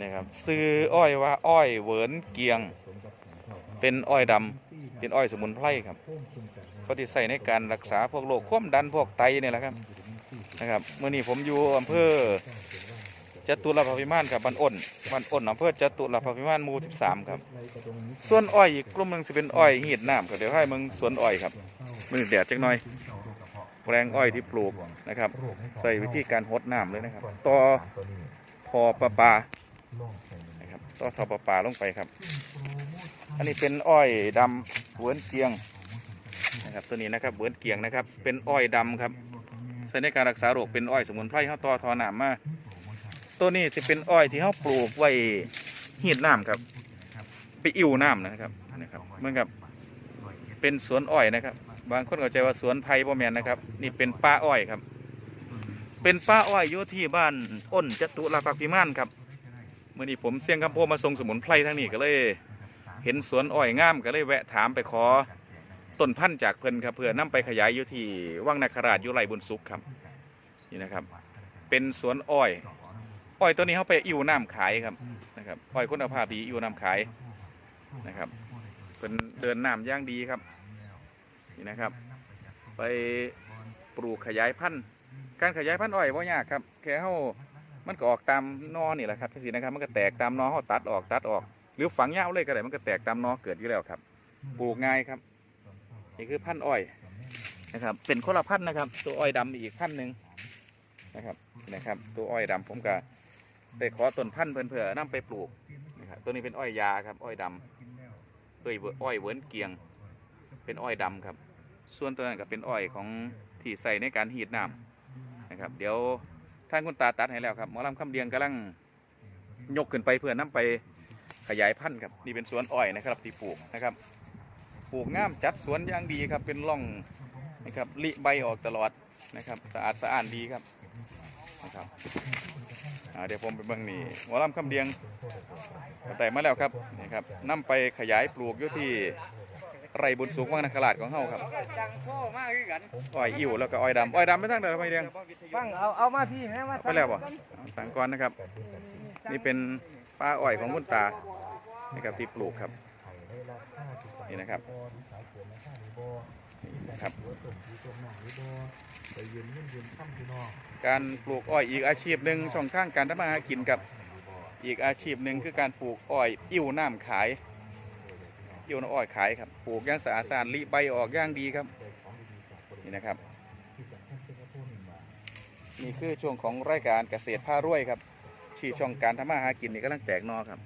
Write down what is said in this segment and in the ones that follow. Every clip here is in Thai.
นะครับซื้ออ้อยว่าอ้อยเหวินเกียง เป็นอ้อยดำเป็นอ้อยสมุนไพรครับ เขาที่ใส่ในการรักษาพวกโรคความดันพวกไตเนี่ยแหละครับนะครับเมื่อนี้ผมอยู่อำเภอจตุรพพิมานครับบ้านอ้นบ้านอ้นอำเภอจตุรพพิมานหมู่13ครับส่วนอ้อยอีกกลุ่มหนึงจะเป็นอ้อยหีดน้ำครับเดี๋ยวให้มึงสวนอ้อยครับมือแดดจักหน่อยแปลงอ้อยที่ปลูกนะครับ ใส่วิธีการหดน้ำเลยนะครับ ต่อพอประปา นะครับต่อทอประปาลงไปครับ อันนี้เป็นอ้อยดำเหวนเกียงนะครับตัวนี้นะครับเหวนเกียงนะครับ เป็นอ้อยดำครับใช้ในการรักษาโรคเป็นอ้อยสมุนไพรเขาต่อทอน้ำมาตัวนี้จะเป็นอ้อยที่เขาปลูกไว้หีดน้ำครับ ไปอิ่วน้ำนะครับนะครับเหมือนกับเป็นสวนอ้อยนะครับ บางคนเข้าใจว่าสวนไผ่บ่แม่นนะครับ นี่เป็นป้าอ้อยครับ เป็นป้าอ้อยอยู่ที่บ้านอ้นจตุรพักษ์พิมานครับ เมื่อนี้ผมเสี่ยงคำโพมาส่งสมุนไพรทั้งนี้ก็เลย เห็นสวนอ้อยงามก็เลยแวะถามไปขอต้นพันธุ์จากเพิ่นครับเพื่อนำไปขยายอยู่ที่วังนาคราชอยู่ไรบุญสุขครับนี่นะครับ เป็นสวนอ้อย อ้อยตัวนี้เขาไปอิ่วน้ำขายครับนะครับอ้อยคุณภาพดีอิ่วน้ำขายนะครับเป็นเดินน้ำย่างดีครับนี่นะครับ ไปปลูกขยายพันธุ์การขยายพันธุ์อ้อยว่ายากครับแค่เขา มันก็ออกตามนอนี่แหละครับสินะครับ มันก็แตกตามนอเขาตัดออกตัดออก หรือฝังยาวเลยก็ได้มันก็แตกตามนอเกิดอยู่แล้วครับ ปลูกง่ายครับ นี่คือพันธุ์อ้อยนะครับ เป็นคนละพันธุ์นะครับ ตัวอ้อยดำอีกพันธุ์หนึ่งนะครับนะครับ ตัวอ้อยดำผมก็ได้ขอต้นพันธุ์เพื่อนเพื่อนำไปปลูกนะครับตัวนี้เป็นอ้อยยาครับ อ้อยดำเอ้ยอ้อยเหวินเกียง เป็นอ้อยดำครับ ส่วนตัวนั้นก็เป็นอ้อยของที่ใส่ในการหีดน้ำนะครับ เดี๋ยวท่านคุณตาตัดให้แล้วครับหมอลำคำเดียงกำลังยกขึ้นไปเพื่อนำไปขยายพันธุ์ครับนี่เป็นสวนอ้อยนะครับที่ปลูกนะครับปลูกงามจัดสวนอย่างดีครับเป็นร่องนะครับลิใบออกตลอดนะครับสะอาดสะอ้านดีครับนะครับเดี๋ยวผมไปเบิ่งนี่หมอลำคำเดียงแต่มาแล้วครับนี่ครับนำไปขยายปลูกอยู่ที่ ไร่บุญสุขวังนาคราชของเฮาครับจังพ่อมากคือกันอ้อยอิ่วแล้วก็อ้อยดำอ้อยดำไม่ตั้งแต่ไม่เดียงฟังเอาเอามาพี่แม่มาไปแล้วบ่เอาสั่งก่อนนะครับ นี่เป็นป้าอ้อยของคุณตานะครับที่ปลูกครับนี่นะครับนี่นะครับการปลูกอ้อยอีกอาชีพหนึ่งช่องทางการทำมาหากินกับอีกอาชีพหนึ่งคือการปลูกอ้อยอิ่วน้ำขาย อิ่วน้ำอ้อยขายครับปลูกย่างสะอาดสะอาดรีใบออกย่างดีครับ นี่นะครับ นี่คือช่วงของรายการเกษตรผ้ารวยครับที่ช่องการทำมาหากินนี่กำลังแตกนอครับ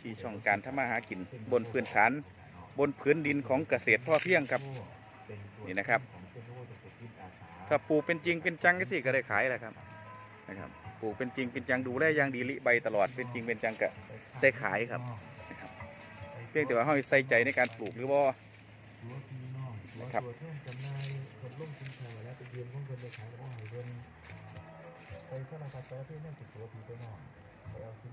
ที่ช่องการทำมาหากิน บนพื้นฐาน บนพื้นดินของเกษตรพ่อเพียงครับ นี่นะครับ ถ้าปลูกเป็นจริงเป็นจังก็สิก็ได้ขายแหละครับนะครับปลูกเป็นจริงเป็นจังดูแลอย่างดีลิใบตลอดเป็นจริงเป็นจังก็ได้ขายครับ เพียงแต่ว่าเขาใส่ใจในการปลูกหรือว่านะครับไปสารพัดแต่ที่นั่นติดตัวพี่ไปนอนไปเอาชิ้น